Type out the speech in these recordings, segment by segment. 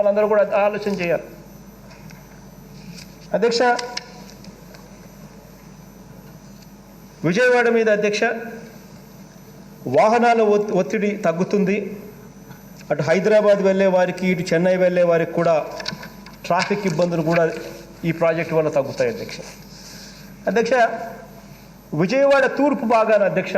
వాళ్ళందరూ కూడా ఆలోచన చేయాలి. అధ్యక్ష విజయవాడ మీద అధ్యక్ష వాహనాల ఒత్తిడి తగ్గుతుంది. అటు హైదరాబాద్ వెళ్ళే వారికి ఇటు చెన్నై వెళ్ళే వారికి కూడా ట్రాఫిక్ ఇబ్బందులు కూడా ఈ ప్రాజెక్టు వల్ల తగ్గుతాయి అధ్యక్ష. అధ్యక్ష విజయవాడ తూర్పు భాగాన అధ్యక్ష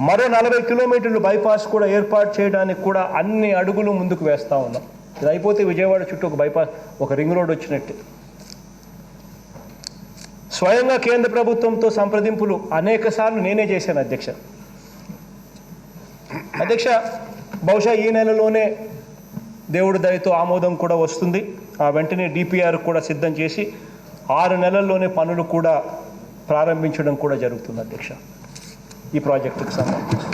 మరో నలభై కిలోమీటర్లు బైపాస్ కూడా ఏర్పాటు చేయడానికి కూడా అన్ని అడుగులు ముందుకు వేస్తూ ఉన్నాం. ఇది అయిపోతే విజయవాడ చుట్టూ ఒక బైపాస్ ఒక రింగ్ రోడ్ వచ్చినట్టు. స్వయంగా కేంద్ర ప్రభుత్వంతో సంప్రదింపులు అనేక సార్లు నేనే చేశాను అధ్యక్ష. అధ్యక్ష బహుశా ఈ నెలలోనే దేవుడి దయతో ఆమోదం కూడా వస్తుంది. ఆ వెంటనే డిపిఆర్ కూడా సిద్ధం చేసి ఆరు నెలల్లోనే పనులు కూడా ప్రారంభించడం కూడా జరుగుతుంది అధ్యక్ష. ఈ ప్రాజెక్టుకు సంబంధించి.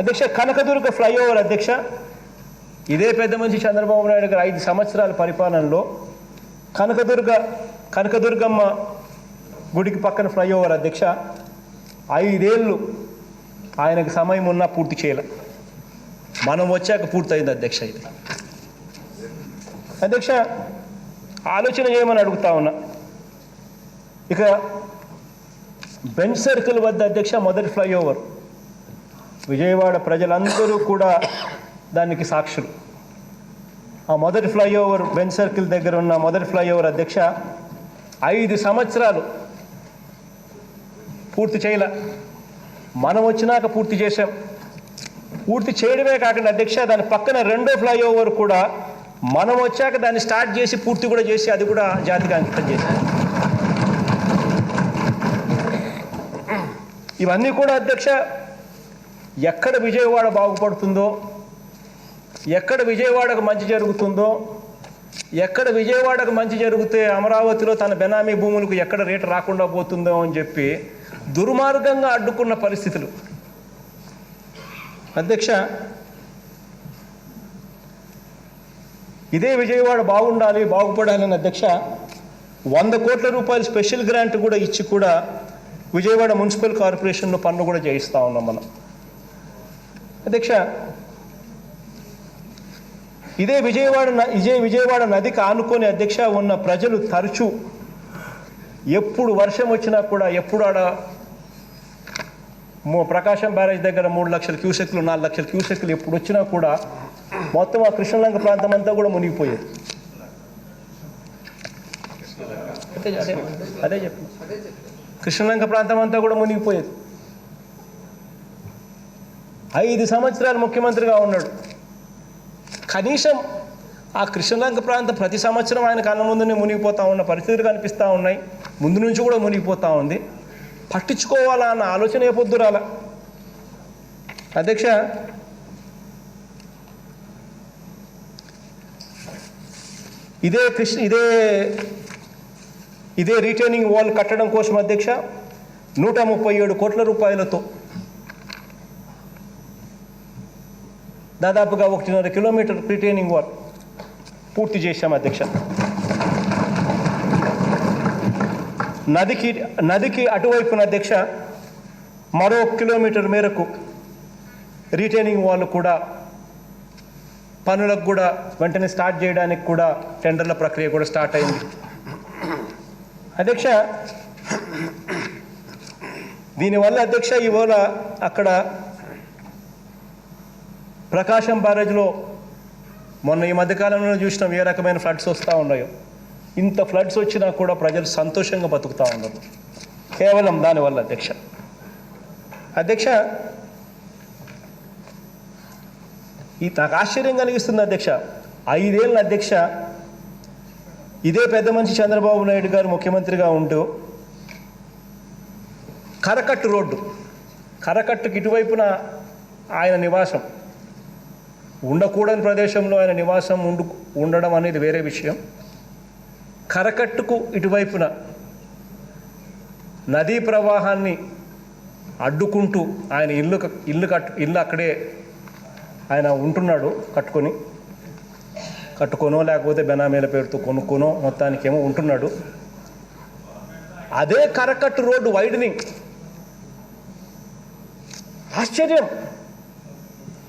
అధ్యక్ష కనకదుర్గ ఫ్లైఓవర్ అధ్యక్ష ఇదే పెద్ద మనిషి చంద్రబాబు నాయుడు గారు ఐదు సంవత్సరాల పరిపాలనలో కనకదుర్గ కనకదుర్గమ్మ గుడికి పక్కన ఫ్లైఓవర్ అధ్యక్ష ఐదేళ్ళు ఆయనకు సమయం ఉన్నా పూర్తి చేయలే. మనం వచ్చాక పూర్తయింది అధ్యక్ష ఇది. అధ్యక్ష ఆలోచన చేయమని అడుగుతా ఉన్నా. ఇక బెంచ్ సర్కిల్ వద్ద అధ్యక్ష మొదటి ఫ్లైఓవర్. విజయవాడ ప్రజలందరూ కూడా దానికి సాక్షులు. ఆ మొదటి ఫ్లైఓవర్ బెంచ్ సర్కిల్ దగ్గర ఉన్న మొదటి ఫ్లైఓవర్ అధ్యక్ష ఐదు సంవత్సరాలు పూర్తి చేయలే. మనం వచ్చినాక పూర్తి చేశాం. పూర్తి చేయడమే కాకుండా అధ్యక్ష దాని పక్కన రెండో ఫ్లైఓవర్ కూడా మనం వచ్చాక దాన్ని స్టార్ట్ చేసి పూర్తి కూడా చేసి అది కూడా జాతికి అంకితం చేశాం. ఇవన్నీ కూడా అధ్యక్ష ఎక్కడ విజయవాడ బాగుపడుతుందో ఎక్కడ విజయవాడకు మంచి జరుగుతుందో ఎక్కడ విజయవాడకు మంచి జరిగితే అమరావతిలో తన బెనామీ భూములకు ఎక్కడ రేటు రాకుండా పోతుందో అని చెప్పి దుర్మార్గంగా అడ్డుకున్న పరిస్థితులు. అధ్యక్ష ఇదే విజయవాడ బాగుండాలి బాగుపడాలని అధ్యక్ష వంద కోట్ల రూపాయలు స్పెషల్ గ్రాంట్ కూడా ఇచ్చి కూడా విజయవాడ మున్సిపల్ కార్పొరేషన్లో పనులు కూడా చేయిస్తా ఉన్నాం మనం. అధ్యక్ష ఇదే విజయవాడ ఇదే విజయవాడ నదికి ఆనుకొని అధ్యక్ష ఉన్న ప్రజలు తరచూ ఎప్పుడు వర్షం వచ్చినా కూడా ఎప్పుడు ఆడ ప్రకాశం బ్యారేజ్ దగ్గర మూడు లక్షల క్యూసెక్లు నాలుగు లక్షల క్యూసెక్లు ఎప్పుడు వచ్చినా కూడా మొత్తం ఆ కృష్ణలంక ప్రాంతం అంతా కూడా మునిగిపోయేది. అదే చెప్పు. కృష్ణలంక ప్రాంతం అంతా కూడా మునిగిపోయేది. ఐదు సంవత్సరాలు ముఖ్యమంత్రిగా ఉన్నాడు. కనీసం ఆ కృష్ణలంక ప్రాంతం ప్రతి సంవత్సరం ఆయన కళ్ళ ముందునే మునిగిపోతూ ఉన్న పరిస్థితులు కనిపిస్తూ ఉన్నాయి. ముందు నుంచి కూడా మునిగిపోతూ ఉంది. పట్టించుకోవాలా అన్న ఆలోచన ఏ పొద్దురాల అధ్యక్ష ఇదే కృష్ణ ఇదే ఇదే రిటైనింగ్ వాల్ కట్టడం కోసం అధ్యక్ష నూట ముప్పై ఏడు కోట్ల రూపాయలతో. దాదాపుగా ఒకటిన్నర కిలోమీటర్ రిటైనింగ్ వాల్ పూర్తి చేశాం అధ్యక్ష. నదికి నదికి అటువైపున అధ్యక్ష మరో కిలోమీటర్ మేరకు రీటైనింగ్ వాల్ కూడా పనులకు కూడా వెంటనే స్టార్ట్ చేయడానికి కూడా టెండర్ల ప్రక్రియ కూడా స్టార్ట్ అయింది. అధ్యక్ష దీనివల్ల అధ్యక్ష ఇవాళ అక్కడ ప్రకాశం బ్యారేజ్లో మొన్న ఈ మధ్యకాలంలో చూసినాం ఏ రకమైన ఫ్లడ్స్ వస్తూ ఉన్నాయో. ఇంత ఫ్లడ్స్ వచ్చినా కూడా ప్రజలు సంతోషంగా బతుకుతూ ఉన్నారు. కేవలం దానివల్ల అధ్యక్ష. అధ్యక్ష ఈ నాకు ఆశ్చర్యం కలిగిస్తుంది అధ్యక్ష. ఐదేళ్ళ అధ్యక్ష ఇదే పెద్ద మనిషి చంద్రబాబు నాయుడు గారు ముఖ్యమంత్రిగా ఉంటూ కరకట్టు రోడ్డు కరకట్టుకి ఇటువైపున ఆయన నివాసం ఉండకూడని ప్రదేశంలో ఆయన నివాసం ఉండు ఉండడం అనేది వేరే విషయం. కరకట్టుకు ఇటువైపున నదీ ప్రవాహాన్ని అడ్డుకుంటూ ఆయన ఇల్లు ఇల్లు కట్టు ఇల్లు అక్కడే ఆయన ఉంటున్నాడు కట్టుకొని. కట్టుకొనో లేకపోతే బెనామీల పేరుతో కొనుక్కొనో మొత్తానికేమో ఉంటున్నాడు. అదే కరకట్టు రోడ్డు వైడనింగ్ ఆశ్చర్యం.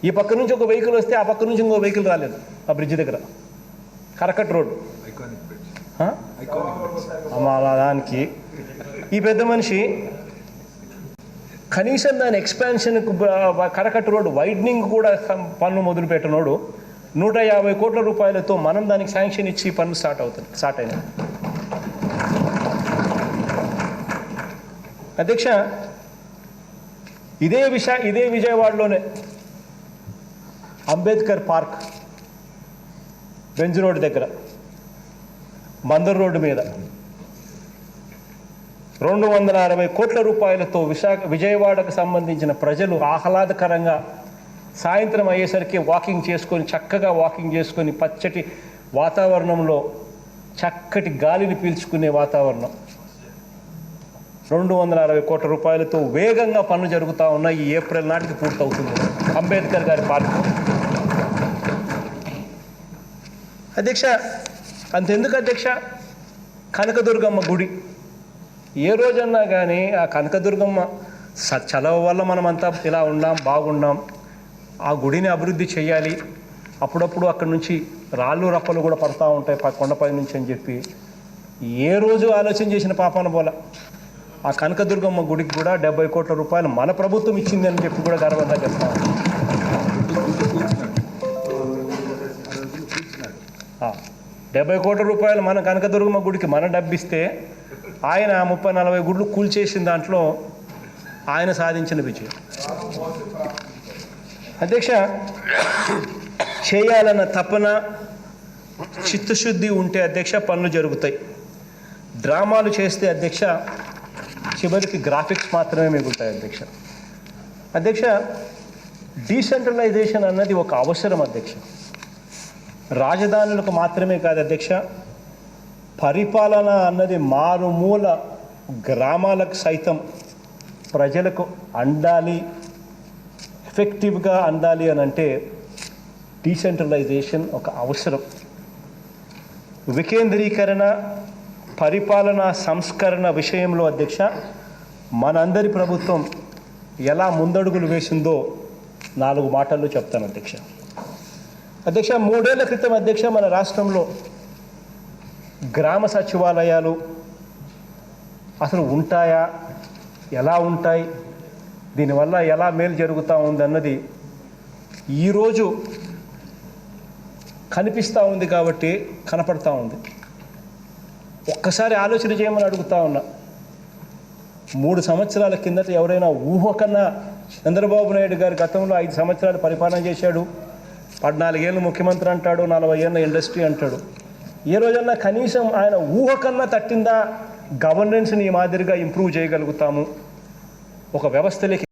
ఈ పక్క నుంచి ఒక వెహికల్ వస్తే ఆ పక్క నుంచి ఇంకో వెహికల్ రాలేదు ఆ బ్రిడ్జ్ దగ్గర. కరకట్ రోడ్ ఐకానిక్ బ్రిడ్జ్ ఆ? ఐకానిక్ బ్రిడ్జ్ అమ్మ అలా దానికి. ఈ పెద్ద మనిషి కనీసం దాని ఎక్స్పాన్షన్కు కరకట్టు రోడ్డు వైడ్నింగ్ కూడా పన్ను మొదలు పెట్టినోడు నూట యాభై కోట్ల రూపాయలతో మనం దానికి శాంక్షన్ ఇచ్చి పనులు స్టార్ట్ అవుతుంది స్టార్ట్ అయినాయి. అధ్యక్ష ఇదే విష ఇదే విజయవాడలోనే అంబేద్కర్ పార్క్ బెంజ్ రోడ్ దగ్గర బందర్ రోడ్డు మీద రెండు వందల అరవై కోట్ల రూపాయలతో విశాఖ విజయవాడకు సంబంధించిన ప్రజలు ఆహ్లాదకరంగా సాయంత్రం అయ్యేసరికి వాకింగ్ చేసుకొని చక్కగా వాకింగ్ చేసుకొని పచ్చటి వాతావరణంలో చక్కటి గాలిని పీల్చుకునే వాతావరణం. రెండు వందల అరవై కోట్ల రూపాయలతో వేగంగా పనులు జరుగుతూ ఉన్నాయి. ఈ ఏప్రిల్ నాటికి పూర్తవుతుంది. అంబేద్కర్ గారి పార్క్ అధ్యక్ష అంతెందుకు అధ్యక్ష? కనకదుర్గమ్మ గుడి. ఏ రోజన్నా కానీ ఆ కనకదుర్గమ్మ స చలవ వల్ల మనమంతా ఇలా ఉన్నాం బాగున్నాం. ఆ గుడిని అభివృద్ధి చేయాలి. అప్పుడప్పుడు అక్కడి నుంచి రాళ్ళు రప్పలు కూడా పడతా ఉంటాయి కొండపై నుంచి అని చెప్పి ఏ రోజు ఆలోచన చేసిన పాపాన పోల. ఆ కనకదుర్గమ్మ గుడికి కూడా డెబ్బై కోట్ల రూపాయలు మన ప్రభుత్వం ఇచ్చింది అని చెప్పి కూడా గర్వంగా చెప్తాం డెబ్బై కోట్ల రూపాయలు మన కనకదుర్గమ్మ గుడికి మన డబ్బిస్తే ఆయన ముప్పై నలభై గుడ్లు కూల్చేసిన దాంట్లో ఆయన సాధించిన విజయం. అధ్యక్ష చేయాలన్న తపన చిత్తశుద్ధి ఉంటే అధ్యక్ష పనులు జరుగుతాయి. డ్రామాలు చేస్తే అధ్యక్ష చివరికి గ్రాఫిక్స్ మాత్రమే మిగులుతాయి అధ్యక్ష. అధ్యక్ష డీసెంట్రలైజేషన్ అన్నది ఒక అవసరం అధ్యక్ష. రాజధానులకు మాత్రమే కాదు అధ్యక్ష పరిపాలన అన్నది మారుమూల గ్రామాలకు సైతం ప్రజలకు అండాలి ఎఫెక్టివ్గా అందాలి అని అంటే డీసెంట్రలైజేషన్ ఒక అవసరం. వికేంద్రీకరణ పరిపాలన సంస్కరణ విషయంలో అధ్యక్ష మనందరి ప్రభుత్వం ఎలా ముందడుగులు వేసిందో నాలుగు మాటల్లో చెప్తాను అధ్యక్ష. అధ్యక్ష మూడేళ్ళ క్రితం అధ్యక్ష మన రాష్ట్రంలో గ్రామ సచివాలయాలు అసలు ఉంటాయా? ఎలా ఉంటాయి? దీనివల్ల ఎలా మేలు జరుగుతూ ఉందన్నది ఈరోజు కనిపిస్తూ ఉంది కాబట్టి కనపడతా ఉంది. ఒక్కసారి ఆలోచన చేయమని అడుగుతా ఉన్నా. మూడు సంవత్సరాల కిందట ఎవరైనా ఊహ కన్నా చంద్రబాబు నాయుడు గారు గతంలో ఐదు సంవత్సరాలు పరిపాలన చేశాడు. పద్నాలుగేళ్ళు ముఖ్యమంత్రి అంటాడు నలభై ఏళ్ళ ఇండస్ట్రీ అంటాడు. ఏ రోజన్నా కనీసం ఆయన ఊహ కన్నా తట్టిందా? గవర్నెన్స్ని ఈ మాదిరిగా ఇంప్రూవ్ చేయగలుగుతాము. ఒక వ్యవస్థలకి